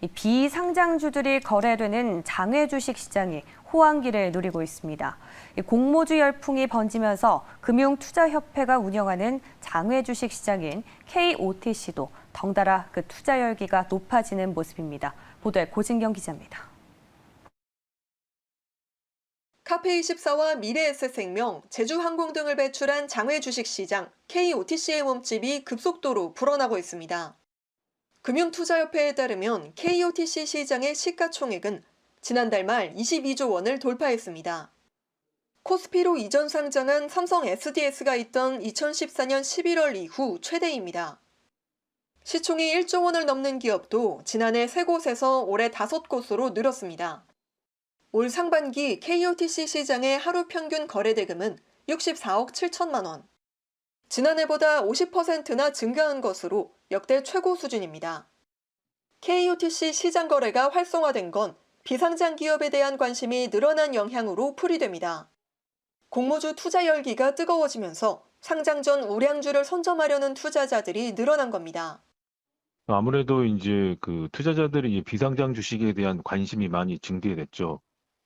이 비상장주들이 거래되는 장외 주식 시장이 호황기를 누리고 있습니다. 이 공모주 열풍이 번지면서 금융투자협회가 운영하는 장외 주식 시장인 KOTC도 덩달아 그 투자 열기가 높아지는 모습입니다. 보도에 고진경 기자입니다. 카페24와 미래에셋생명, 제주항공 등을 배출한 장외 주식시장 KOTC의 몸집이 급속도로 불어나고 있습니다. 금융투자협회에 따르면 KOTC 시장의 시가총액은 지난달 말 22조 원을 돌파했습니다. 코스피로 이전 상장한 삼성 SDS가 있던 2014년 11월 이후 최대입니다. 시총이 1조 원을 넘는 기업도 지난해 3곳에서 올해 5곳으로 늘었습니다. 올 상반기 KOTC 시장의 하루 평균 거래 대금은 64억 7천만 원. 지난해보다 50%나 증가한 것으로 역대 최고 수준입니다. KOTC 시장 거래가 활성화된 건 비상장 기업에 대한 관심이 늘어난 영향으로 풀이됩니다. 공모주 투자 열기가 뜨거워지면서 상장 전 우량주를 선점하려는 투자자들이 늘어난 겁니다. 아무래도 이제 그 투자자들이 이 비상장 주식에 대한 관심이 많이 증대됐죠.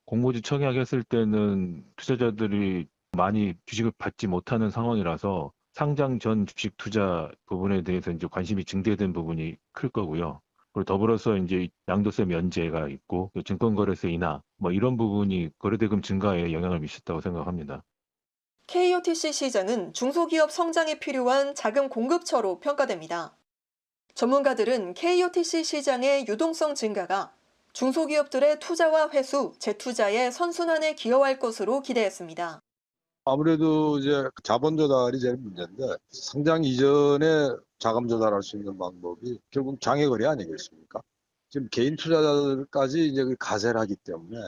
공모주 청약했을 때는 투자자들이 많이 주식을 받지 못하는 상황이라서 상장 전 주식 투자 부분에 대해서 이제 관심이 증대된 부분이 클 거고요. 그리고 더불어서 이제 양도세 면제가 있고 증권거래세 인하 뭐 이런 부분이 거래대금 증가에 영향을 미쳤다고 생각합니다. KOTC 시장은 중소기업 성장에 필요한 자금 공급처로 평가됩니다. 전문가들은 KOTC 시장의 유동성 증가가 중소기업들의 투자와 회수, 재투자의 선순환에 기여할 것으로 기대했습니다. 아무래도 이제 자본 조달이 제일 문제인데 상장 이전에 자금 조달할 수 있는 방법이 결국 장외 거래 아니겠습니까? 지금 개인 투자자들까지 이제 그 가세를 하기 때문에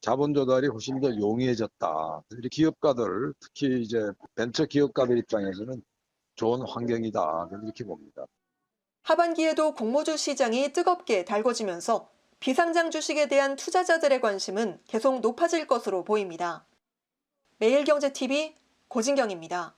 자본 조달이 훨씬 더 용이해졌다. 우리 기업가들 특히 이제 벤처 기업가들 입장에서는 좋은 환경이다. 이렇게 봅니다. 하반기에도 공모주 시장이 뜨겁게 달궈지면서 비상장 주식에 대한 투자자들의 관심은 계속 높아질 것으로 보입니다. 매일경제TV 고진경입니다.